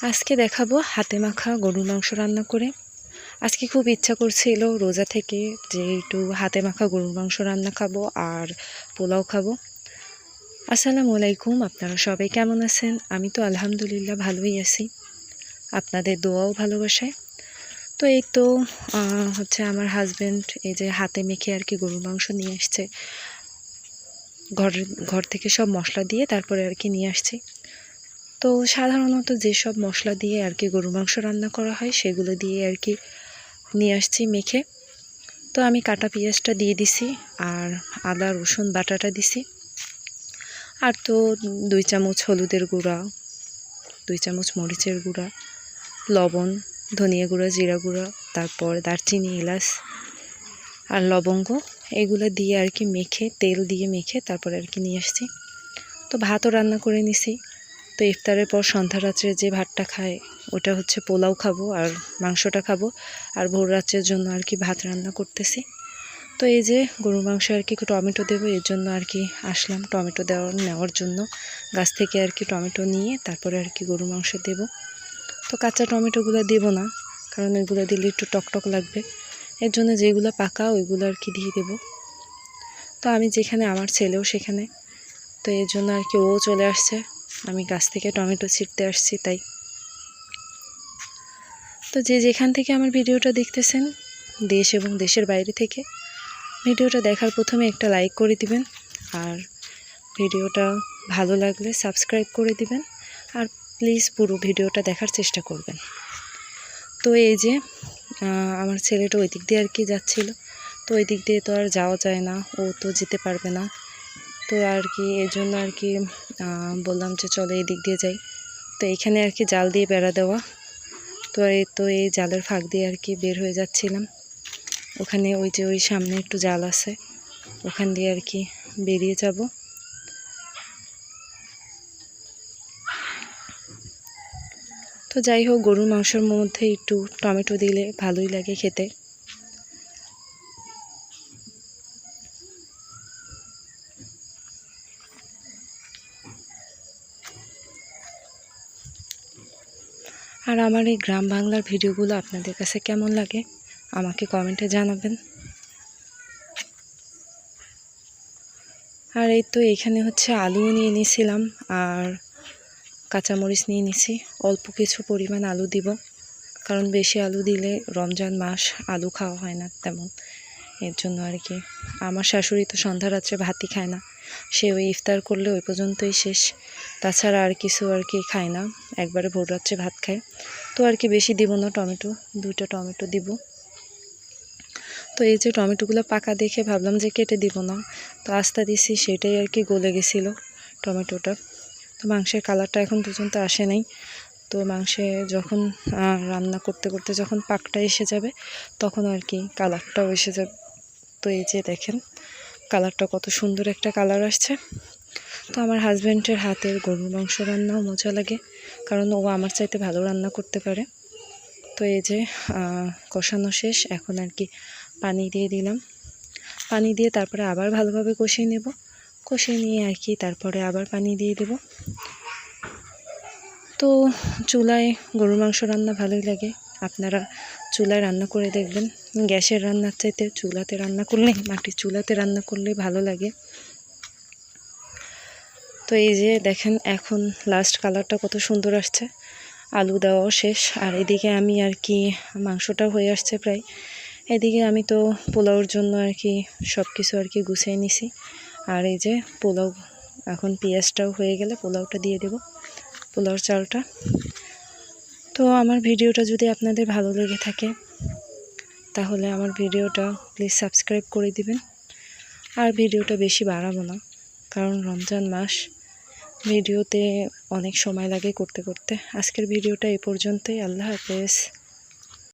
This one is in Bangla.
আজকে দেখাবো হাতে মাখা গরুর মাংস রান্না করে। আজকে খুব ইচ্ছা করছিল রোজা থেকে যে একটু হাতে মাখা গরুর মাংস রান্না খাব আর পোলাও খাব। আসসালামু আলাইকুম, আপনারা সবাই কেমন আছেন? আমি তো আলহামদুলিল্লাহ ভালোই আছি। আপনাদের দোয়াও ভালোবাসায়। তো এই তো হচ্ছে আমার হাজব্যান্ড এই যে হাতে মেখে আর কি গরুর মাংস নিয়ে আসছে। ঘরের ঘর থেকে সব মশলা দিয়ে তারপরে আর কি নিয়ে আসছি। তো সাধারণত যেসব মশলা দিয়ে আর কি গরু মাংস রান্না করা হয়, সেগুলো দিয়ে আর কি নিয়ে আসছি মেখে। তো আমি কাটা পেঁয়াজটা দিয়ে দিছি আর আদা, রসুন, বাটাটা দিছি। আর তো দুই চামচ হলুদের গুঁড়া, দুই চামচ মরিচের গুঁড়া, লবণ, ধনিয়া গুঁড়া, জিরা গুঁড়া, তারপর দারচিনি, এলাচ আর লবঙ্গ, এগুলো দিয়ে আর কি মেখে, তেল দিয়ে মেখে তারপর আর কি নিয়ে আসছি। তো ভাতও রান্না করে নিছি। তো ইফতারের পর সন্ধ্যা রাত্রে যে ভাতটা খায়, ওটা হচ্ছে পোলাও খাব আর মাংসটা খাব। আর ভোর রাত্রের জন্য আর কি ভাত রান্না করতেছি। তো এই যে গরুর মাংস আর কি টমেটো দেবো, এর জন্য আর কি আসলাম টমেটো দেওয়ার, নেওয়ার জন্য। গাছ থেকে আর কি টমেটো নিয়ে তারপরে আর কি গরুর মাংস দেব। তো কাঁচা টমেটোগুলো দেব না, কারণ ওইগুলো দিলে একটু টকটক লাগবে। এর জন্য যেগুলো পাকা, ওইগুলো আর কি দিয়ে দেবো। তো আমি যেখানে, আমার ছেলেও সেখানে। তো এর জন্য আর কি ও চলে আসছে। আমি গাছ থেকে টমেটো ছিটতে আসছি, তাই। তো যে যেখান থেকে আমার ভিডিওটা দেখতেছেন, দেশ এবং দেশের বাইরে থেকে, ভিডিওটা দেখার প্রথমে একটা লাইক করে দিবেন, আর ভিডিওটা ভালো লাগলে সাবস্ক্রাইব করে দিবেন, আর প্লিজ পুরো ভিডিওটা দেখার চেষ্টা করবেন। তো এই যে আমার ছেলেটা ওই দিক দিয়ে আর কি যাচ্ছিল, তো ওই দিক দিয়ে তো আর যাওয়া যায় না, ও তো যেতে পারবে না। তো আর কি এর জন্য আর কি বললাম যে চলো এই দিক দিয়ে যাই। তো এইখানে আর কি জাল দিয়ে বেড়া দেওয়া। তো এই তো এই জালের ফাঁক দিয়ে আর কি বের হয়ে যাচ্ছিলাম। ওখানে ওই যে ওই সামনে একটু জাল আছে, ওখান দিয়ে আর কি বেরিয়ে যাব। তো যাই হোক, গরুর মাংসের মধ্যে একটু টমেটো দিলে ভালোই লাগে খেতে। আর আমার এই গ্রাম বাংলার ভিডিওগুলো আপনাদের কাছে কেমন লাগে আমাকে কমেন্টে জানাবেন। আর এই তো এখানে হচ্ছে আলু নিয়ে নিয়েছিলাম আর কাঁচামরিচ নিয়ে নিছি অল্প কিছু পরিমাণ আলু দিব, কারণ বেশি আলু দিলে রমজান মাস আলু খাওয়া হয় না তেমন। এর জন্য আর কি। আমার শাশুড়ি তো সন্ধ্যা রাত্রে ভাতই খায় না সে ওই ইফতার করলে ওই পর্যন্তই শেষ। তাছাড়া আর কিছু আর কি খায় না। একবারে ভোর রাত্রে ভাত খায়। তো আর কি বেশি দিব না টমেটো, দুইটা টমেটো দিব। তো এই যে টমেটোগুলো পাকা দেখে ভাবলাম যে কেটে দিব না। তো আস্তা দিছি, সেটাই আর কি গলে গেছিল টমেটোটা। তো মাংসের কালারটা এখন পর্যন্ত আসে নাই। তো মাংসে যখন রান্না করতে করতে যখন পাকটা এসে যাবে, তখন আর কি কালারটাও এসে যাবে। তো এই যে দেখেন, কালারটা কত সুন্দর একটা কালার আসছে। তো আমার হাজব্যান্ডের হাতের গরুর মাংস রান্নাও মজা লাগে। কারণ ও আমার চাইতে ভালো রান্না করতে পারে। তো এই যে কষানো শেষ, এখন আর কি পানি দিয়ে দিলাম। পানি দিয়ে তারপরে আবার ভালোভাবে কষিয়ে নেব। কষিয়ে নিয়ে আর কি তারপরে আবার পানি দিয়ে দেব। তো চুলায় গরুর মাংস রান্না ভালোই লাগে। আপনারা চুলায় রান্না করে দেখবেন। গ্যাসের রান্নার চাইতে চুলাতে রান্না করলে, মাটির চুলাতে রান্না করলে ভালো লাগে। তো এই যে দেখেন এখন লাস্ট কালারটা কত সুন্দর আসছে। আলু দেওয়াও শেষ, আর এদিকে আমি আর কি মাংসটা হয়ে আসছে প্রায়। এদিকে আমি তো পোলাওর জন্য আর কি সব কিছু আর কি গুছিয়ে নিছি। আর এই যে পোলাও, এখন পেঁয়াজটাও হয়ে গেলে পোলাওটা দিয়ে দেব, পোলাওর চালটা। তো আমার ভিডিওটা যদি আপনাদের ভালো লেগে থাকে, তাহলে আমার ভিডিওটা প্লিজ সাবস্ক্রাইব করে দিবেন। আর ভিডিওটা বেশি বাড়াবো না, কারণ রমজান মাস। ভিডিওতে অনেক সময় লাগে করতে করতে। আজকের ভিডিওটা এ পর্যন্তই। আল্লাহ হাফেজ।